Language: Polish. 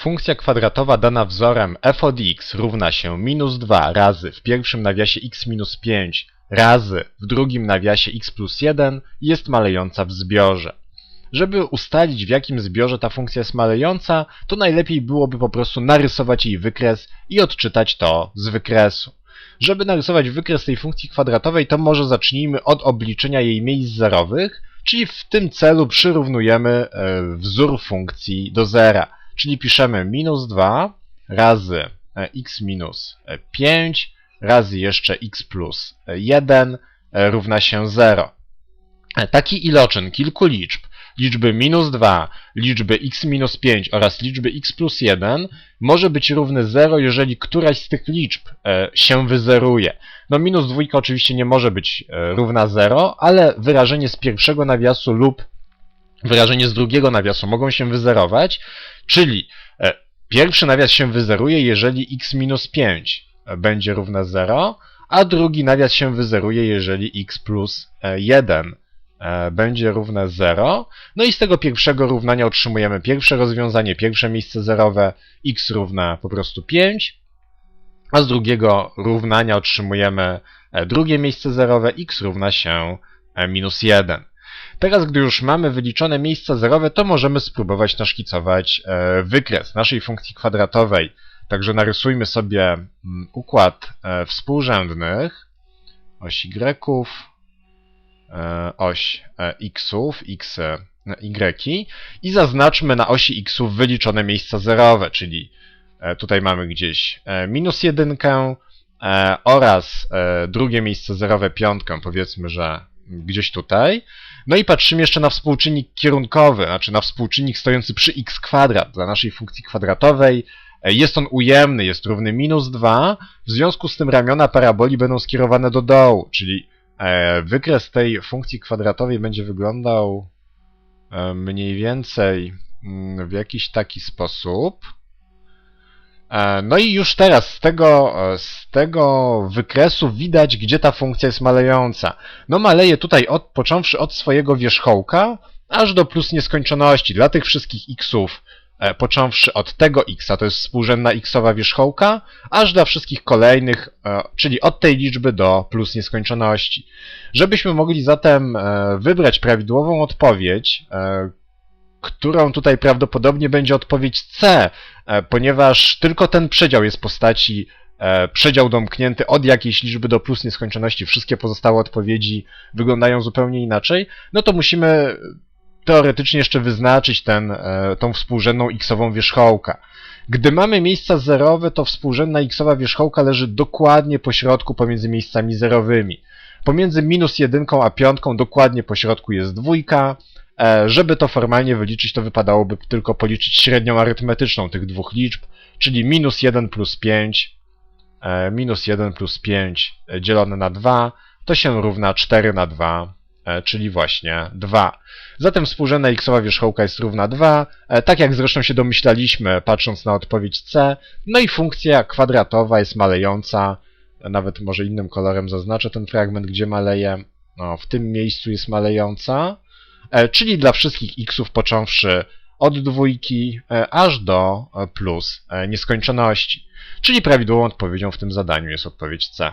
Funkcja kwadratowa dana wzorem f od x równa się minus 2 razy w pierwszym nawiasie x minus 5 razy w drugim nawiasie x plus 1 jest malejąca w zbiorze. Żeby ustalić w jakim zbiorze ta funkcja jest malejąca, to najlepiej byłoby po prostu narysować jej wykres i odczytać to z wykresu. Żeby narysować wykres tej funkcji kwadratowej, to może zacznijmy od obliczenia jej miejsc zerowych, czyli w tym celu przyrównujemy e, wzór funkcji do zera. Czyli piszemy minus 2 razy e, x minus e, 5 razy jeszcze x plus 1 e, równa się 0. E, Taki iloczyn kilku liczb, liczby minus 2, liczby x minus 5 oraz liczby x plus 1 może być równy 0, jeżeli któraś z tych liczb e, się wyzeruje. No minus dwójka oczywiście nie może być e, równa 0, ale wyrażenie z pierwszego nawiasu lub wyrażenie z drugiego nawiasu mogą się wyzerować, czyli e, pierwszy nawias się wyzeruje, jeżeli x minus 5 będzie równe 0, a drugi nawias się wyzeruje, jeżeli x plus e, 1 e, będzie równe 0. No i z tego pierwszego równania otrzymujemy pierwsze rozwiązanie, pierwsze miejsce zerowe, x równa po prostu 5, a z drugiego równania otrzymujemy e, drugie miejsce zerowe, x równa się e, minus 1. Teraz, gdy już mamy wyliczone miejsca zerowe, to możemy spróbować naszkicować e, wykres naszej funkcji kwadratowej. Także narysujmy sobie mm, układ e, współrzędnych, oś y, e, oś xów, x, y. I zaznaczmy na osi xów wyliczone miejsca zerowe, czyli tutaj mamy gdzieś minus jedynkę oraz drugie miejsce zerowe piątkę, powiedzmy, że gdzieś tutaj. No i patrzymy jeszcze na współczynnik kierunkowy, znaczy na współczynnik stojący przy x kwadrat dla naszej funkcji kwadratowej. E, Jest on ujemny, jest równy minus 2, w związku z tym ramiona paraboli będą skierowane do dołu, czyli e, wykres tej funkcji kwadratowej będzie wyglądał e, mniej więcej mm, w jakiś taki sposób. E, No i już teraz z tego, e, z tego wykresu widać, gdzie ta funkcja jest malejąca. No maleje tutaj od, począwszy od swojego wierzchołka, aż do plus nieskończoności. Dla tych wszystkich xów, e, począwszy od tego xa, to jest współrzędna xowa wierzchołka, aż dla wszystkich kolejnych, czyli od tej liczby do plus nieskończoności. Żebyśmy mogli zatem wybrać prawidłową odpowiedź, którą tutaj prawdopodobnie będzie odpowiedź C, e, ponieważ tylko ten przedział jest postaci e, przedział domknięty od jakiejś liczby do plus nieskończoności. Wszystkie pozostałe odpowiedzi wyglądają zupełnie inaczej. No to musimy teoretycznie jeszcze wyznaczyć ten, e, tą współrzędną x-ową wierzchołka. Gdy mamy miejsca zerowe, to współrzędna x-owa wierzchołka leży dokładnie po środku pomiędzy miejscami zerowymi. Pomiędzy minus jedynką a piątką dokładnie po środku jest dwójka. E, Żeby to formalnie wyliczyć, to wypadałoby tylko policzyć średnią arytmetyczną tych dwóch liczb, czyli minus 1 plus 5, e, minus 1 plus 5 e, dzielone na 2, to się równa 4 na 2, e, czyli właśnie 2. Zatem współrzędna x-owa wierzchołka jest równa 2, e, tak jak zresztą się domyślaliśmy, patrząc na odpowiedź C. No i funkcja kwadratowa jest malejąca, nawet może innym kolorem zaznaczę ten fragment, gdzie maleje. No, w tym miejscu jest malejąca, czyli dla wszystkich xów począwszy od dwójki e, aż do e, plus e, nieskończoności. Czyli prawidłową odpowiedzią w tym zadaniu jest odpowiedź C.